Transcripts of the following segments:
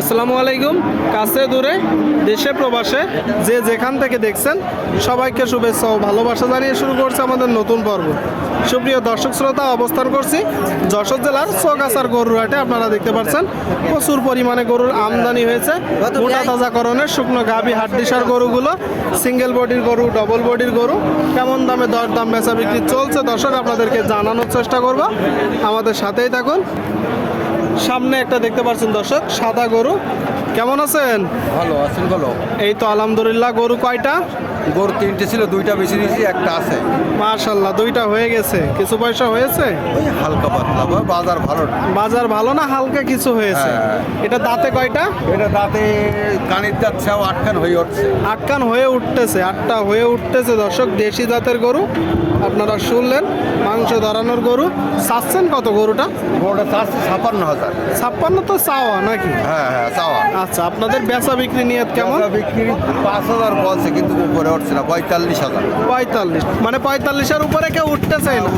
আসসালামু আলাইকুম। কাছে দূরে, দেশে প্রবাসে, যে যেখান থেকে দেখছেন, সবাইকে শুভেচ্ছা ও ভালোবাসা জানিয়ে শুরু করছে আমাদের নতুন পর্ব। সুপ্রিয় দর্শক শ্রোতা, অবস্থান করছি যশোর জেলার চৌগাছার গরুর হাটে আপনারা দেখতে পাচ্ছেন, প্রচুর পরিমাণে গরুর আমদানি হয়েছে। মোটা তাজাকরণের শুকনো গাভী, হাড্ডিসার গরুগুলো সিঙ্গেল বডির গরু ডবল বডির গরু, কেমন দামে দর দাম বেচা বিক্রি চলছে দর্শক, আপনাদেরকে জানানোর চেষ্টা করব। আমাদের সাথেই থাকুন। সামনে একটা দেখতে পাচ্ছেন দর্শক সাদা গরু। কেমন আছেন? ভালো আছেন ভালো। এই তো আলহামদুলিল্লাহ গরু কয়টা? গরু তিনটে ছিল দুইটা বেশি দিয়েছি একটা আছে। মাশাল্লাহ দুইটা হয়ে গেছে। কিছু পয়সা হয়েছে? ওই হালকা পাতলা বা বাজার ভালো না। বাজার ভালো না হালকা কিছু হয়েছে? হ্যাঁ। এটা দাঁতে কয়টা? এটা দাঁতে কানির দাঁত ছাও আটখান হয়ে উঠছে। আটকান হয়ে উঠতেছে আটটা হয়ে উঠতেছে দর্শক দেশি জাতের গরু। আপনারা শুনলেন মাংস ধরানোর গরু। চাচ্ছেন কত গরুটা? গরুটা চারশো ছাপান্ন হাজার। ছাপ্পান্ন তো চাওয়া নাকি? হ্যাঁ হ্যাঁ চাওয়া। আচ্ছা আপনাদের বেচা বিক্রি নিয়ে কেমন? বিক্রি পাঁচ হাজার বলছে কিন্তু উপরে উঠছে না পঁয়তাল্লিশ হাজার। পঁয়তাল্লিশ। মানে পঁয়তাল্লিশের উপরে কেউ উঠতেছে না।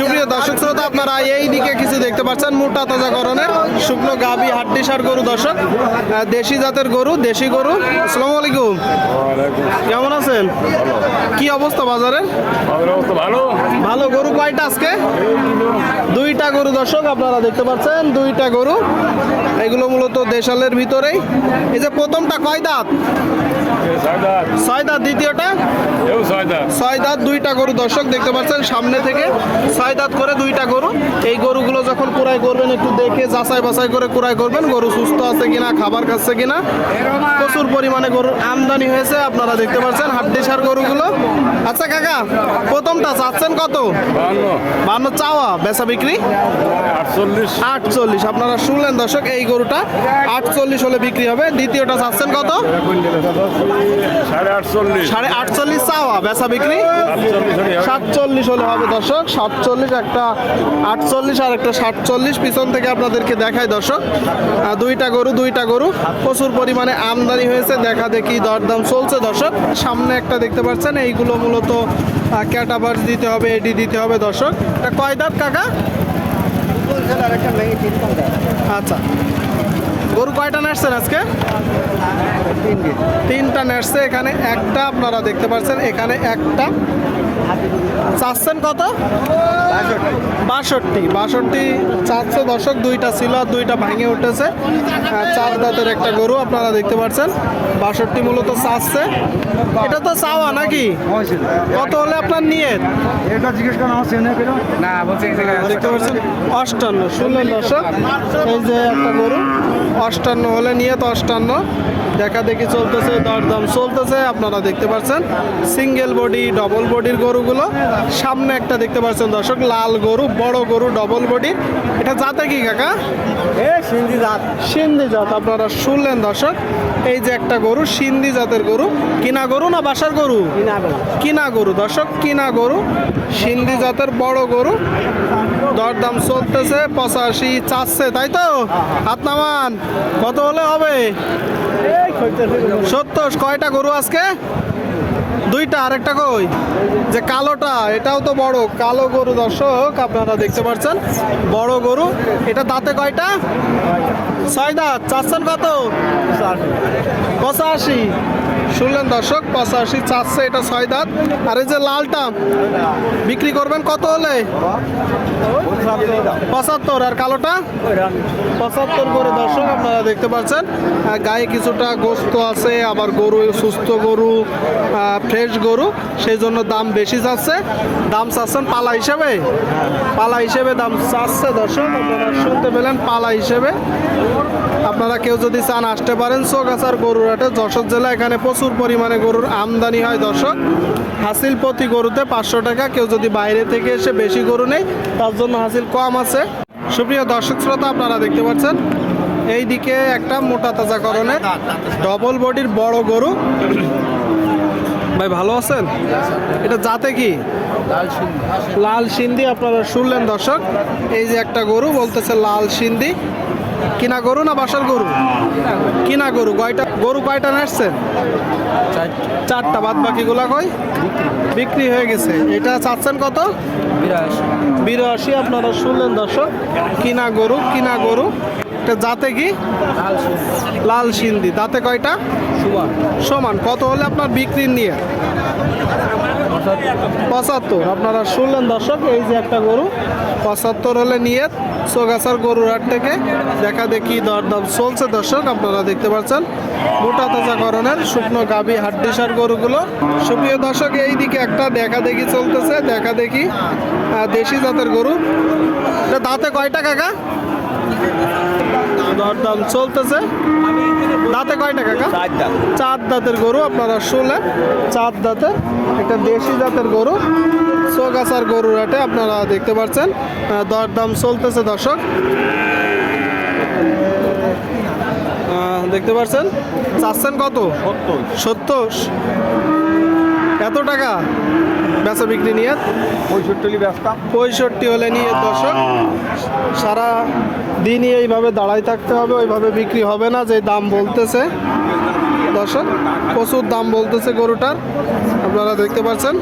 সুপ্রিয় দর্শক শ্রোতা আপনারা এই দিকে কিছু দেখতে পাচ্ছেন মোটা তাজা করণের শুকনো গাবি হাড্ডিসার গরু দর্শক। দেশি জাতের গরু দেশি গরু। আসসালামু আলাইকুম। কেমন আছেন? কি অবস্থা বাজারের? ভালো। ভালো গরু কয়টা আজকে? দুইটা গরু দর্শক আপনারা দেখতে পাচ্ছেন দুইটা গরু। এগুলো মূলত দেশালের ভিতরেই। এই যে প্রথমটা কয় দাঁত? ছয় দাঁত। দ্বিতীয়টা? ছয় দাঁত। দুইটা গরু দর্শক দেখতে পাচ্ছেন সামনে থেকে ছয় দাঁত করে দুইটা গরু। এই গরুগুলো যখন কুড়াই করবেন একটু দেখে যাচাই বাছাই করে কুড়াই করবেন গরু সুস্থ আছে কিনা খাবার খাচ্ছে কিনা। প্রচুর পরিমাণে গরুর আমদানি হয়েছে আপনারা দেখতে পাচ্ছেন হাড্ডিসার গরুগুলো? আচ্ছা কাকা প্রথমটা চাচ্ছেন কত? বান্ন চাওয়া বেচা বিক্রি? আটচল্লিশ। আটচল্লিশ। আপনারা শুনলেন দর্শক এই গরুটা আটচল্লিশ হলে বিক্রি হবে। দ্বিতীয়টা চাচ্ছেন কত? সাড়ে আটচল্লিশ। সাড়ে আটচল্লিশ বেচা বিক্রি। সাতচল্লিশ হলে হবে দর্শক, সাতচল্লিশ একটা, আটচল্লিশ আর একটা সাতচল্লিশ পিছন থেকে আপনাদেরকে দেখায় দর্শক। দুইটা গরু দুইটা গরু, প্রচুর পরিমাণে আমদানি হয়েছে, দেখা দেখি দরদাম চলছে দর্শক। সামনে একটা দেখতে পাচ্ছেন, এইগুলো মূলত ক্যাটাবার দিতে হবে এডি দিতে হবে দর্শক। কয় দাঁত কাকা? আচ্ছা। গরু কয়টা নাচছেন আজকে? তিনটা নাচছে এখানে একটা আপনারা দেখতে পাচ্ছেন, এখানে একটা। চাচ্ছেন কত? বাষট্টি বাষট্টি চারশো দশক দুইটা ছিল আর দুইটা ভাঙে উঠেছে। আর চার দাঁতের একটা গরু আপনারা দেখতে পাচ্ছেন বাষট্টি মূলত চাচ্ছে। এটা তো চাওয়া নাকি? কত হলে আপনার নিয়ে এটা জিজ্ঞেস করেন আমার চেনে না বলছি দেখতে পাচ্ছেন অষ্টান্ন শুনলেন দর্শক। এই যে একটা গরু অষ্টান্ন হলে নিয়ে তো অষ্টান্ন। দেখা দেখি চলতেছে দরদাম চলতেছে আপনারা দেখতে পাচ্ছেন। সিঙ্গেল বডি ডবল বডির গরুগুলো। সামনে একটা দেখতে পাচ্ছেন দর্শক লাল গরু বড় গরু ডবল বডি এটা জাতে কি কাকা? সিন্ধি জাত। আপনারা শুনলেন দর্শক। এই যে একটা গরু সিন্ধি জাতের গরু। কিনা গরু না বাসার গরু? কিনা গরু। দর্শক কিনা গরু। সিন্ধি জাতের বড় গরু। দরদাম চলতেছে পঁচাশি চাচ্ছে তাই তো? হাত নামান। কত হলে হবে? সত্তর কয়টা গরু আজকে? দুইটা, আরেকটা কই? যে কালোটা, এটাও তো বড়। কালো গরু দর্শক, আপনারা দেখতে পাচ্ছেন। বড় গরু। এটা দাঁতে কয়টা? ছয় দাঁত। চাচ্ছেন কত? পঁচাশি। শুনলেন দর্শক, পঁচাশি চাচ্ছে এটা ছয় দাঁত। আর এই যে লালটা, বিক্রি করবেন কত হলে? পঁচাত্তর। আর কালোটা? পঁচাত্তর করে দর্শক আপনারা দেখতে পাচ্ছেন। গায়ে কিছুটা গোস্ত আছে, আবার গরু, সুস্থ গরু ফ্রেশ গরু, সেই জন্য দাম বেশি যাচ্ছে। দাম চাচ্ছেন পালা হিসেবে? পালা হিসেবে দাম চাচ্ছে দর্শক, আপনারা শুনতে পেলেন পালা হিসেবে। আপনারা কেউ যদি চান আসতে পারেন চোগাছার গরুর হাটে যশোর জেলা এখানে প্রচুর পরিমাণে গরুর আমদানি হয়, দর্শক। হাসিল প্রতি গরুতে পাঁচশো টাকা। কেউ যদি বাইরে থেকে এসে বেশি গরু নেই তার জন্য হাসিল কম আছে। সুপ্রিয় দর্শক শ্রোতা, আপনারা দেখতে পাচ্ছেন এই দিকে একটা মোটা তাজা করণের ডবল বডির বড় গরু। ভাই, ভালো আছেন? এটা জাতে কি? লাল সিন্ধি। আপনারা শুনলেন, দর্শক। এই যে একটা গরু, বলতেছে লাল সিন্ধি। কিনা গরু না বাসার গরু? কিনা গরু, কয়টা গরু কয়টা নাচছেন চারটা, বাদ বাকিগুলা কই? বিক্রি হয়ে গেছে। এটা চাচ্ছেন কত? বিরাশি, আপনারা শুনলেন দর্শক। কিনা গরু কিনা গরু। এটা জাতে কি? লাল সিন্ধি। দাঁতে কয়টা? সমান। কত হলে আপনার বিক্রি নিয়ে? পঁচাত্তর। আপনারা শুনলেন দর্শক, এই যে একটা গরু, পঁচাত্তর হলে নিয়ে সোগাছার গরুর হাট থেকে দেখা দেখি দরদাম চলছে দর্শক, আপনারা দেখতে পাচ্ছেন। মোটা তাজা করণের শুকনো গাবি হাড্ডিসার গরুগুলো। সুপ্রিয় দর্শক এই দিকে একটা দেখা দেখি চলতেছে, দেখা দেখি দেশি জাতের গরু। দাঁতে কয়টা কাকা? দরদাম চলতেছে। দাঁতে কয়টা কাকা? চার দাঁতের গরু আপনারা শুনলেন। চার দাঁতের একটা দেশি জাতের গরু চোগাছার গরুর হাটে আপনারা দেখতে পাচ্ছেন দরদাম চলতেছে দর্শক। দেখতে পাচ্ছেন চাচ্ছেন কত? সত্তর। সত্তর। এত টাকা বেচা বিক্রি নিয়ে? পঁয়ষট্টি ব্যবসা। পঁয়ষট্টি হলে নিয়ে দর্শক সারা দিনই এইভাবে দাঁড়াই থাকতে হবে ওইভাবে বিক্রি হবে না যে দাম বলতেছে। দর্শক প্রচুর দাম বলতেছে গরুটার আপনারা দেখতে পাচ্ছেন।